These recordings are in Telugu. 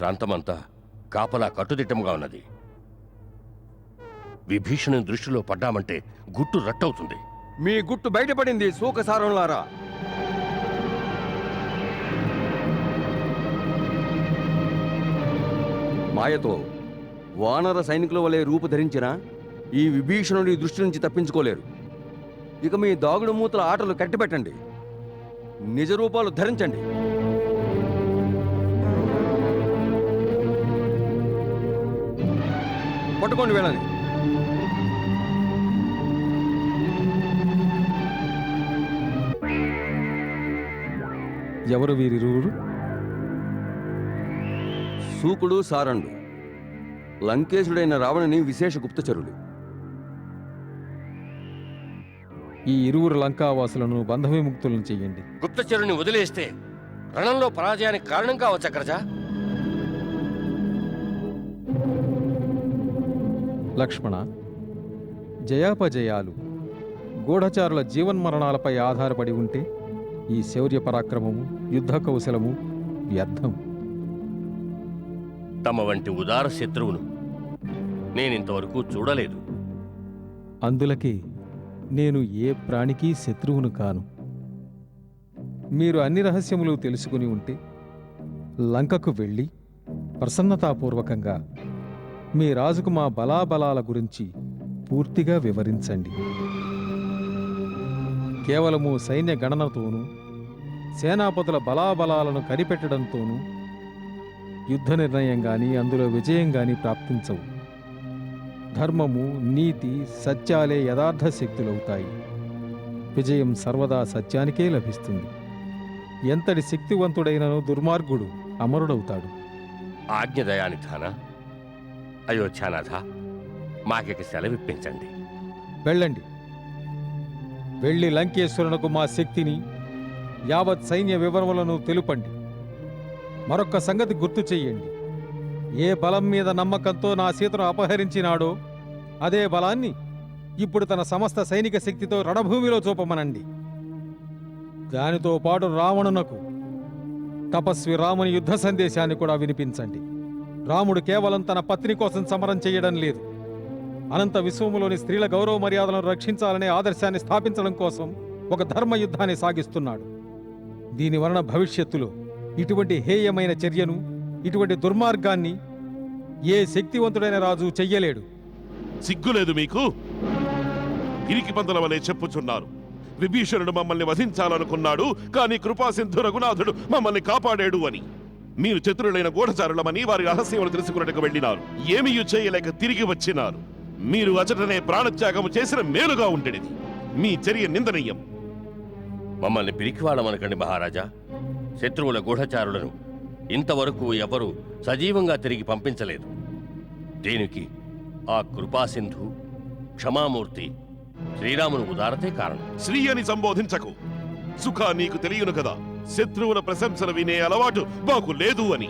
ప్రాంతమంతా కాపలా కట్టుదిట్టంగా ఉన్నది. విభీషణుని దృష్టిలో పడ్డామంటే గుట్టు రట్టవుతుంది. మీ గుట్టు బయటపడింది సూకసారంలారా మాయతో వానర సైనికుల వలె రూపుధరించిన ఈ విభీషణుడి దృష్టి నుంచి తప్పించుకోలేరు. ఇక మీ దాగుడు మూతల ఆటలు కట్టిపెట్టండి. నిజ రూపాలు ధరించండి. పట్టుకోండి వెళ్ళని. ఎవరు వీరిరువురు సూకుడు సారండు. లంకేశుడైన రావణుని విశేష గుప్తచరులు. ఈ ఇరువురు లంకావాసులను బంధవిముక్తులను చెయ్యండి గుప్తచరుని వదిలేస్తే రణంలో పరాజయానికి కారణం కావచ్చు అగ్రజ లక్ష్మణ జయాపజయాలు గూఢచారుల జీవన్మరణాలపై ఆధారపడి ఉంటే ఈ శౌర్య పరాక్రమము యుద్ధ కౌశలము వ్యర్థం. తమ వంటి ఉదార శత్రువును నేనింతవరకు చూడలేదు. అందులకే నేను ఏ ప్రాణికి శత్రువును కాను. మీరు అన్ని రహస్యములు తెలుసుకుని ఉంటే లంకకు వెళ్ళి ప్రసన్నతాపూర్వకంగా మీ రాజుకు మా బలాబలాల గురించి పూర్తిగా వివరించండి. కేవలము సైన్య గణనతోనూ సేనాపతుల బలాబలాలను కనిపెట్టడంతోనూ యుద్ధ నిర్ణయం కానీ అందులో విజయం కానీ ప్రాప్తించవు. ధర్మము నీతి సత్యాలే యథార్థ శక్తులవుతాయి. విజయం సర్వదా సత్యానికే లభిస్తుంది. ఎంతటి శక్తివంతుడైనను దుర్మార్గుడు అమరుడవుతాడు. ఆజ్ఞదయానిధానా అయోధ్యానాథ మాకిక సెలవిప్పించండి వెళ్ళండి. వెళ్ళి లంకేశ్వరునకు మా శక్తిని యావత్ సైన్య వివరములను తెలుపండి. మరొక్క సంగతి గుర్తు చెయ్యండి. ఏ బలం మీద నమ్మకంతో నా సీతను అపహరించినాడో అదే బలాన్ని ఇప్పుడు తన సమస్త సైనిక శక్తితో రణభూమిలో చూపమనండి. దానితో పాటు రావణునకు తపస్వి రాముని యుద్ధ సందేశాన్ని కూడా వినిపించండి. రాముడు కేవలం తన పత్ని కోసం సమరం చేయడం లేదు. అనంత విశ్వములోని స్త్రీల గౌరవ మర్యాదలను రక్షించాలనే ఆదర్శాన్ని స్థాపించడం కోసం ఒక ధర్మ యుద్ధాన్ని సాగిస్తున్నాడు. దీని వలన భవిష్యత్తులో ఇటువంటి హేయమైన చర్యను ఇటువంటి దుర్మార్గాన్ని ఏ శక్తివంతుడైన రాజు చెయ్యలేడు. సిగ్గులేదు మీకు? ఇరికి పందల వలె చెప్పుచున్నారు. విభీషణుడు మమ్మల్ని వధించాలనుకున్నాడు కానీ కృపాసింధు రఘునాథుడు మమ్మల్ని కాపాడాడు అని. మీరు చతురులైన గూఢచారులమని వారి రహస్యములు తెలుసుకున్నట్టుకు వెళ్ళినారు. ఏమీ చేయలేక తిరిగి వచ్చినారు. మీరు అచటనే ప్రాణత్యాగము చేసిన మేలుగా ఉండేది. మీ చర్య నిందనీయం. మమ్మల్ని పిరికివాడమనకండి మహారాజా. శత్రువుల గూఢచారులను ఇంతవరకు ఎవరూ సజీవంగా తిరిగి పంపించలేదు. దీనికి ఆ కృపాసింధు క్షమామూర్తి శ్రీరాముని ఉదారతే కారణం. శ్రీ అని సంబోధించకు. సుఖ నీకు తెలియను కదా. శత్రువుల ప్రశంసలు వినే అలవాటు మాకు లేదు అని.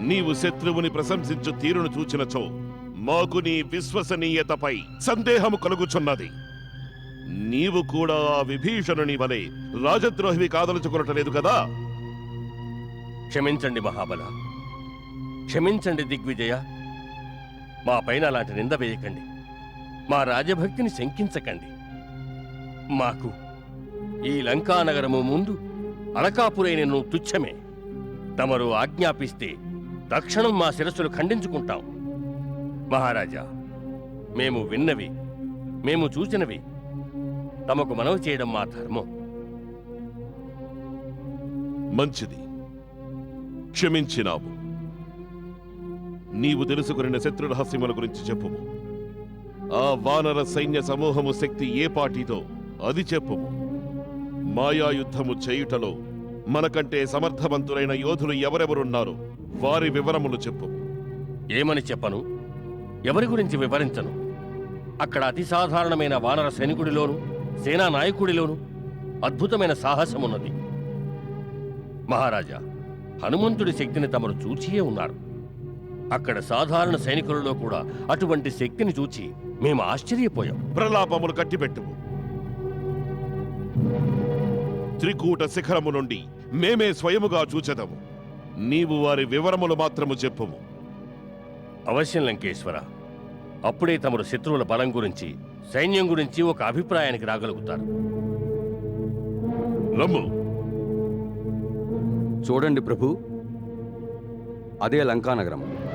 నీవు శత్రువుని ప్రశంసించు తీరును చూచినచో మాకు నీ విశ్వసనీయతపై సందేహము కలుగుచున్నది. నీవు కూడా ఆ విభీషణుని వలె రాజద్రోహివి కాదలుచుకునటలేదు కదా? క్షమించండి మహాబల. క్షమించండి దిగ్విజయ. మా పైన అలాంటి నింద వేయకండి. మా రాజభక్తిని శంకించకండి. మాకు ఈ లంకానగరము ముందు అలకాపురైన నువ్వు తుచ్చమే. తమరు ఆజ్ఞాపిస్తే తక్షణం మా శిరస్సులు ఖండించుకుంటాం. మహారాజా మేము విన్నవి మేము చూసినవి. తమకు మనవి చేయడం మా ధర్మం. మంచిది. క్షమించినావు. నీవు తెలుసుకున్న శత్రు రహస్యముల గురించి చెప్పుము. ఆ వానర సైన్య సమూహము శక్తి ఏ పాటిదో అది చెప్పుము. మాయా యుద్ధము చేయుటలో మనకంటే సమర్థవంతులైన యోధులు ఎవరెవరున్నారో? వారి వివరములు చెప్పుము ఏమని చెప్పను? ఎవరి గురించి వివరించను? అక్కడ అతి సాధారణమైన వానర సైనికుడిలోను సేనా నాయకుడిలోను అద్భుతమైన సాహసమున్నది. మహారాజా హనుమంతుడి శక్తిని తమరు చూచియే ఉన్నారు. అక్కడ సాధారణ సైనికులలో కూడా అటువంటి శక్తిని చూచి మేము ఆశ్చర్యపోయాం. ప్రలాపములు కట్టిపెట్టుము. త్రికూట శిఖరము నుండి మేమే స్వయముగా చూచెదము. నీవు వారి వివరములు మాత్రము చెప్పుము. అవశ్యం లంకేశ్వర అప్పుడే తమరు శత్రువుల బలం గురించి సైన్యం గురించి ఒక అభిప్రాయానికి రాగలుగుతారు. రమ్ము చూడండి ప్రభు అదే లంకానగరం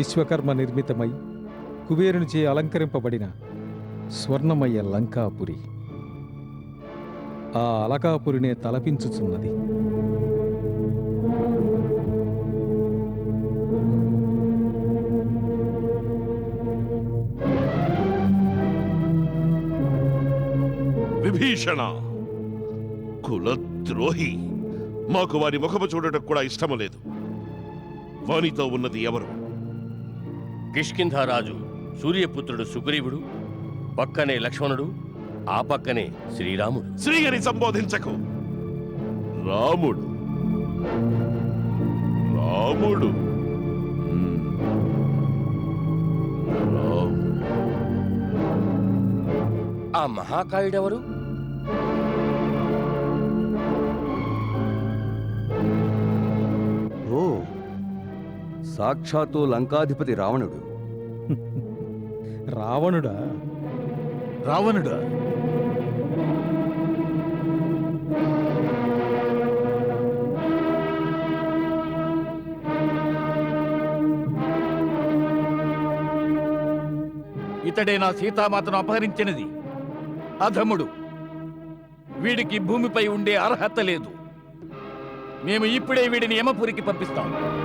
విశ్వకర్మ నిర్మితమై కుబేరునిచే అలంకరింపబడిన స్వర్ణమయ లంకాపురి. ఆ అలకాపురినే తలపించుచున్నది. విభీషణ! కులద్రోహి! మాకు వారి ముఖము చూడటం కూడా ఇష్టము లేదు. వానితో ఉన్నది ఎవరు? కిష్కింధారాజు సూర్యపుత్రుడు సుగ్రీవుడు పక్కనే లక్ష్మణుడు ఆ పక్కనే శ్రీరాముడు. శ్రీహరి సంబోధించకు. రాముడు. రాముడు. ఆ మహాకాయుడెవరు? సాక్షాత్తు లంకాధిపతి రావణుడు. రావణుడా? రావణుడా? ఇతడే నా సీతామాతను అపహరించినది. అధముడు. వీడికి భూమిపై ఉండే అర్హత లేదు. మేము ఇప్పుడే వీడిని యమపురికి పంపిస్తాం.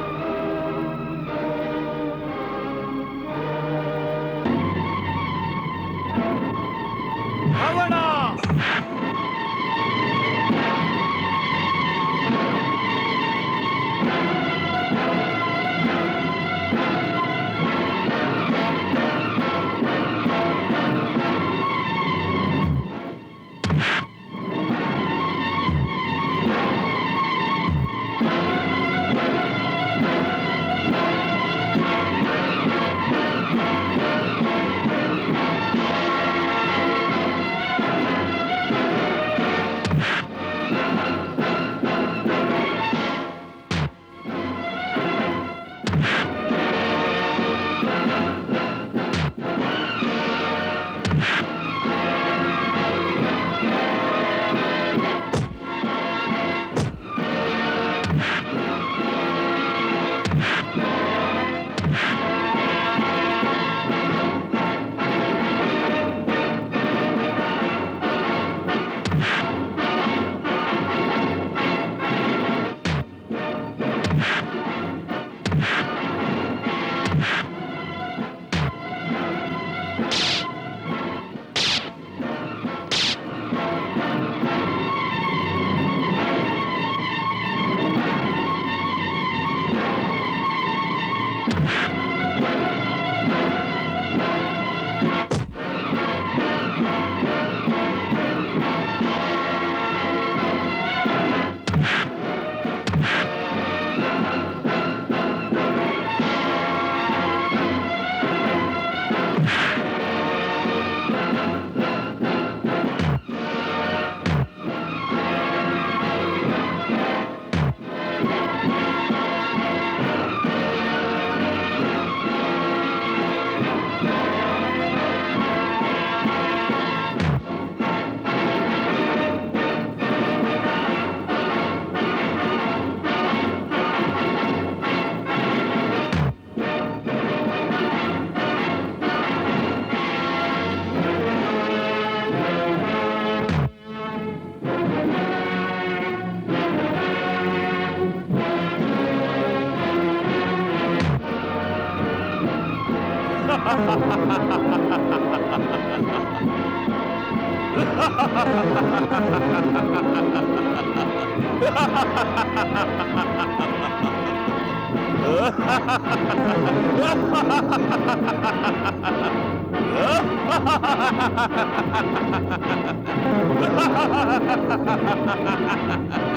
ハハハハ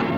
ハ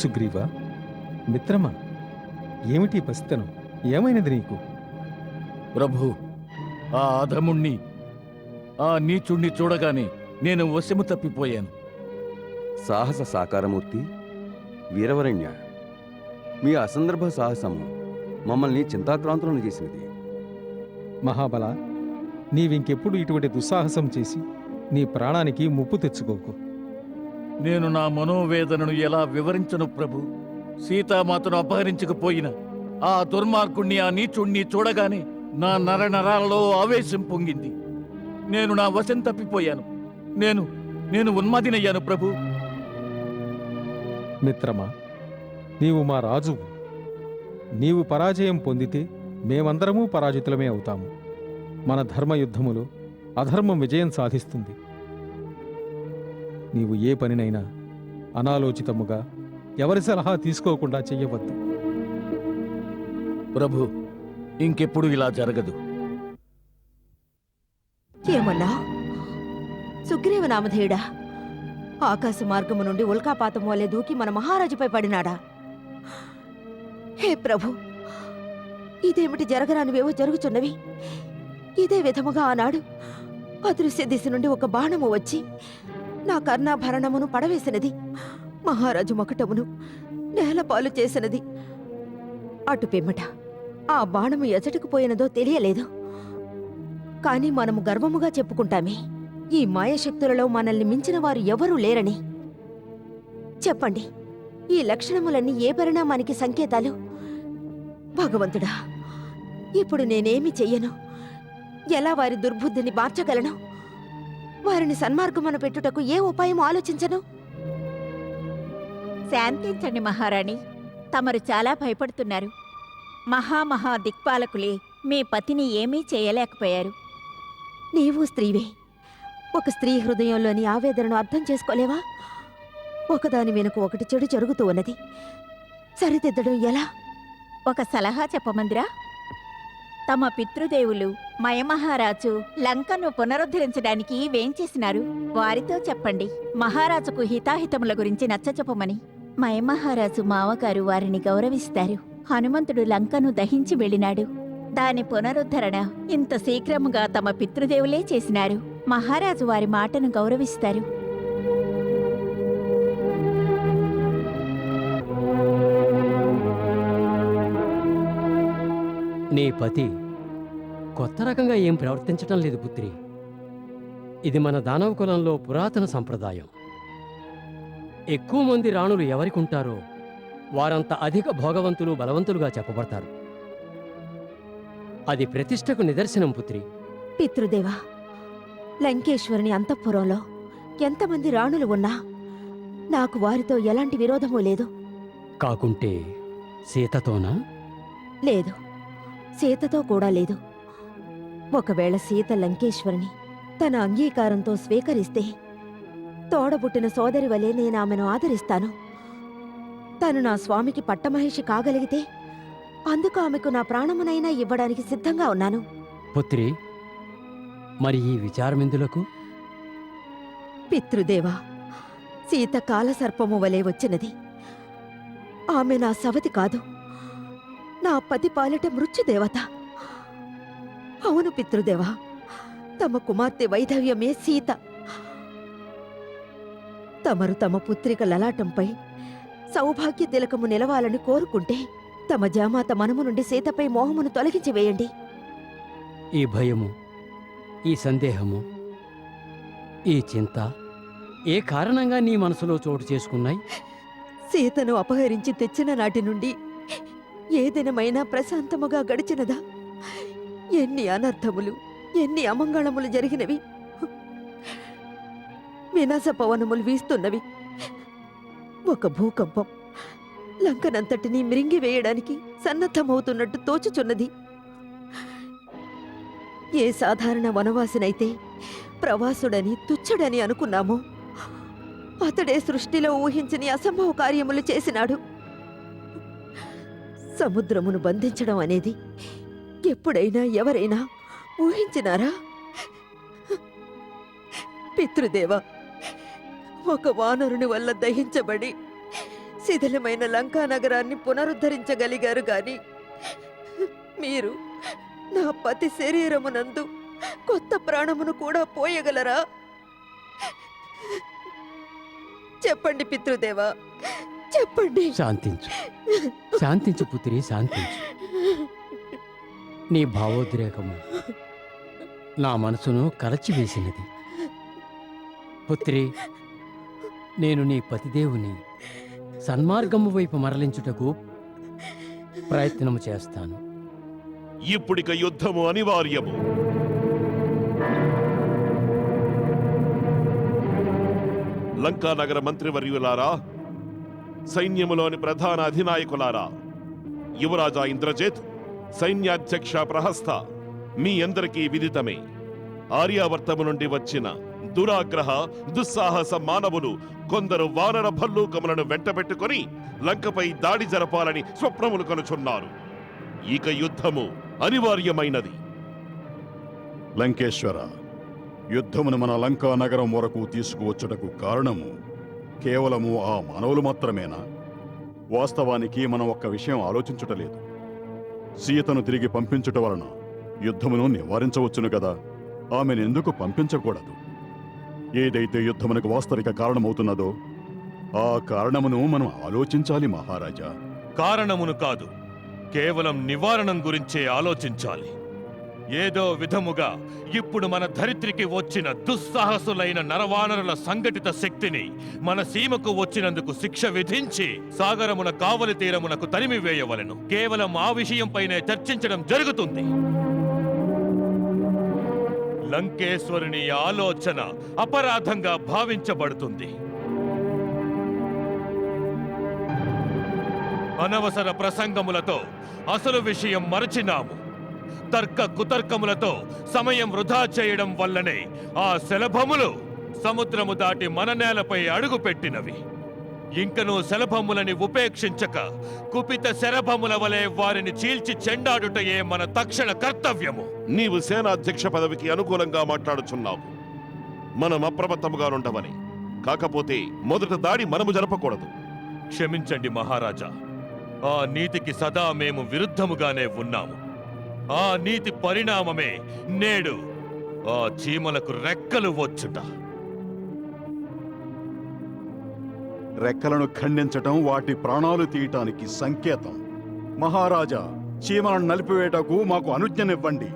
సుగ్రీవ మిత్రమా ఏమిటి పసితనం? ఏమైనది నీకు? ప్రభు ఆ అధముణ్ణి ఆ నీచుణ్ణి చూడగానే నేను వశము తప్పిపోయాను. సాహస సాకారమూర్తి వీరవరణ్య మీ అసందర్భ సాహసము మమ్మల్ని చింతాక్రాంతులను చేసినది. మహాబల నీవింకెప్పుడు ఇటువంటి దుస్సాహసం చేసి నీ ప్రాణానికి ముప్పు తెచ్చుకోకు. నేను నా మనోవేదనను ఎలా వివరించను ప్రభు? సీతామాతను అపహరించకపోయిన ఆ దుర్మార్గుణ్ణి ఆ నీచుణ్ణి చూడగానే నా నరనరాలలో ఆవేశం పొంగింది. నేను నా వశం తప్పిపోయాను. నేను నేను ఉన్మాదినయ్యాను ప్రభు. మిత్రమా నీవు మా రాజువు నీవు పరాజయం పొందితే మేమందరమూ పరాజితులమే అవుతాము. మన ధర్మయుద్ధములో అధర్మం విజయం సాధిస్తుంది. నీవు ఏ పనినైనా అనాలోచితముగా ఎవరి సలహా తీసుకోకుండా చెయ్యవద్దు. ప్రభు ఇంకెప్పుడు ఇలా జరగదు. ఏమన్నా? సుగ్రీవ నామధేయుడా ఆకాశ మార్గము నుండి ఉల్కాపాతం వలె దూకి మన మహారాజుపై పడినాడా? హే ప్రభు ఇదేమిటి జరగరానివేవో జరుగుచున్నవి? ఇదే విధముగా ఆనాడు అదృశ్య దిశ నుండి ఒక బాణము వచ్చి నా కర్ణాభరణమును పడవేసినది. మహారాజు మకుటమును నేలపాలు చేసినది. అటు పిమ్మట ఆ బాణము ఎచటకు పోయినదో తెలియలేదు. కానీ మనము గర్వముగా చెప్పుకుంటామే ఈ మాయశక్తులలో మనల్ని మించిన వారు ఎవరూ లేరని. చెప్పండి ఈ లక్షణములన్నీ ఏ పరిణామానికి సంకేతాలు? భగవంతుడా ఇప్పుడు నేనేమి చెయ్యను? ఎలా వారి దుర్బుద్ధిని మార్చగలను? వారిని సన్మార్గమున పెట్టుటకు ఏ ఉపాయం ఆలోచించను? శాంతించండి మహారాణి. తమరు చాలా భయపడుతున్నారు. మహామహా దిక్పాలకులే మీ పతిని ఏమీ చేయలేకపోయారు. నీవు స్త్రీవే ఒక స్త్రీ హృదయంలోని ఆవేదనను అర్థం చేసుకోలేవా? ఒకదాని వెనుక ఒకటి చెడు జరుగుతూ ఉన్నది. సరిదిద్దడం ఎలా? ఒక సలహా చెప్పమందిరా. తమ పితృదేవులు మయమహారాజు లంకను పునరుద్ధరించడానికి వేంచేసినారు వారితో చెప్పండి. మహారాజుకు హితాహితముల గురించి నచ్చచెప్పమని. మయమహారాజు మావగారు వారిని గౌరవిస్తారు. హనుమంతుడు లంకను దహించి వెళ్ళినాడు. దాని పునరుద్ధరణ ఇంత శీఘ్రముగా తమ పితృదేవులే చేసినారు. మహారాజు వారి మాటను గౌరవిస్తారు. నీ పతి కొత్త రకంగా ఏం ప్రవర్తించటం లేదు పుత్రి. ఇది మన దానవ కులంలో పురాతన సంప్రదాయం. ఎక్కువ మంది రాణులు ఎవరికి ఉంటారో వారంత అధిక భోగవంతులు బలవంతులుగా చెప్పబడతారు. అది ప్రతిష్టకు నిదర్శనం పుత్రి. పితృదేవా లంకేశ్వరుని అంతఃపురంలో ఎంతమంది రాణులు ఉన్నా నాకు వారితో ఎలాంటి విరోధమూ లేదు. కాకుంటే సీతతోనా? లేదు. సీతతో కూడా లేదు. ఒకవేళ సీత లంకేశ్వరిని తన అంగీకారంతో స్వీకరిస్తే తోడబుట్టిన సోదరి వలె నేను ఆమెను ఆదరిస్తాను. తను నా స్వామికి పట్టమహిషి కాగలిగితే అందుకు ఆమెకు నా ప్రాణమునైనా ఇవ్వడానికి సిద్ధంగా ఉన్నాను. పుత్రి మరి ఈ విచారమెందులకు? పితృదేవా సీత కాలసర్పము వలె వచ్చినది. ఆమె నా సవతి కాదు. నా పతి పాలిట మృత్యుదేవత. అవును పితృదేవా తమ కుమార్తె వైధవ్యమే సీత. తమరు తమ పుత్రిక లలాటంపై సౌభాగ్య తిలకము నిలవాలని కోరుకుంటే తమ జామాత మనము నుండి సీతపై మోహమును తొలగించి వేయండి. ఈ భయము ఈ సందేహము ఈ చింత ఏ కారణంగా నీ మనసులో చోటు చేసుకున్నాయి? సీతను అపహరించి తెచ్చిన నాటి నుండి ఏదినమైనా ప్రశాంతముగా గడిచినదా? ఎన్ని అనర్థములు ఎన్ని అమంగళములు జరిగినవి? వినాశ పవనములు వీస్తున్నవి. ఒక భూకంపం లంకనంతటినీ మిరింగివేయడానికి సన్నద్ధమవుతున్నట్టు తోచుచున్నది. ఏ సాధారణ వనవాసినైతే ప్రవాసుడని తుచ్చుడని అనుకున్నామో అతడే సృష్టిలో ఊహించని అసంభవ కార్యములు చేసినాడు. సముద్రమును బంధించడం అనేది ఎప్పుడైనా ఎవరైనా ఊహించినారా? పితృదేవ ఒక వానరుని వల్ల దహించబడి శిథిలమైన లంకా నగరాన్ని పునరుద్ధరించగలిగారు గాని మీరు నా పతి శరీరమునందు కొత్త ప్రాణమును కూడా పోయగలరా? చెప్పండి పితృదేవా చెప్పండి. శాంతించు. శాంతించు పుత్రి శాంతించు. నీ భావోద్రేకము నా మనసును కలచివేసినది. పుత్రి నేను నీ పతిదేవుని సన్మార్గము వైపు మరలించుటకు ప్రయత్నము చేస్తాను. ఇప్పుడిక యుద్ధము అనివార్యము. లంకానగర మంత్రివర్యులారా సైన్యములోని ప్రధాన అధినాయకులారా యువరాజా ఇంద్రజిత్ సైన్యాధ్యక్ష ప్రహస్త మీ అందరికీ విదితమే. ఆర్యావర్తము నుండి వచ్చిన దురాగ్రహ దుస్సాహస మానవులు కొందరు వానర భల్లూకములను వెంటబెట్టుకొని లంకపై దాడి జరపాలని స్వప్నములు కనుచున్నారు. ఇక యుద్ధము అనివార్యమైనది. లంకేశ్వర యుద్ధమును మన లంకా నగరం వరకు తీసుకువచ్చుటకు కారణము కేవలము ఆ మానవులు మాత్రమేనా? వాస్తవానికి మనం ఒక్క విషయం ఆలోచించుటలేదు సీతను తిరిగి పంపించుట వలన యుద్ధమును నివారించవచ్చును కదా ఆమెను ఎందుకు పంపించకూడదు? ఏదైతే యుద్ధమునకు వాస్తవిక కారణమవుతున్నదో ఆ కారణమును మనం ఆలోచించాలి మహారాజా. కారణమును కాదు కేవలం నివారణం గురించే ఆలోచించాలి. ఏదో విధముగా ఇప్పుడు మన ధరిత్రికి వచ్చిన దుస్సాహసులైన నరవానరుల సంఘటిత శక్తిని మన సీమకు వచ్చినందుకు శిక్ష విధించి సాగరమున కావలి తీరమునకు తరిమివేయవలెను. కేవలం ఆ విషయంపైనే చర్చించడం జరుగుతుంది. లంకేశ్వరుని ఆలోచన అపరాధంగా భావించబడుతుంది. అనవసర ప్రసంగములతో అసలు విషయం మరచినాము. తర్క కుతర్కములతో సమయం వృధా చేయడం వల్లనే ఆ శలభములు సముద్రము దాటి మన నేలపై అడుగుపెట్టినవి. ఇంకను శలభములని ఉపేక్షించక కుపిత శరభముల వలె వారిని చీల్చి చెండాడుటయే మన తక్షణ కర్తవ్యము. నీవు సేనాధ్యక్ష పదవికి అనుకూలంగా మాట్లాడుచున్నావు. మనం అప్రమత్తముగా ఉండవని కాకపోతే మొదట దాడి మనము జరపకూడదు. క్షమించండి మహారాజా. ఆ నీతికి సదా మేము విరుద్ధముగానే ఉన్నాము. ఆ నీతి పరిణామమే నేడు ఆ చీమలకు రెక్కలు వచ్చుట. రెక్కలను ఖండించటం వాటి ప్రాణాలు తీయటానికి సంకేతం. మహారాజా చీమలను నలిపివేటకు మాకు అనుజ్ఞనివ్వండి.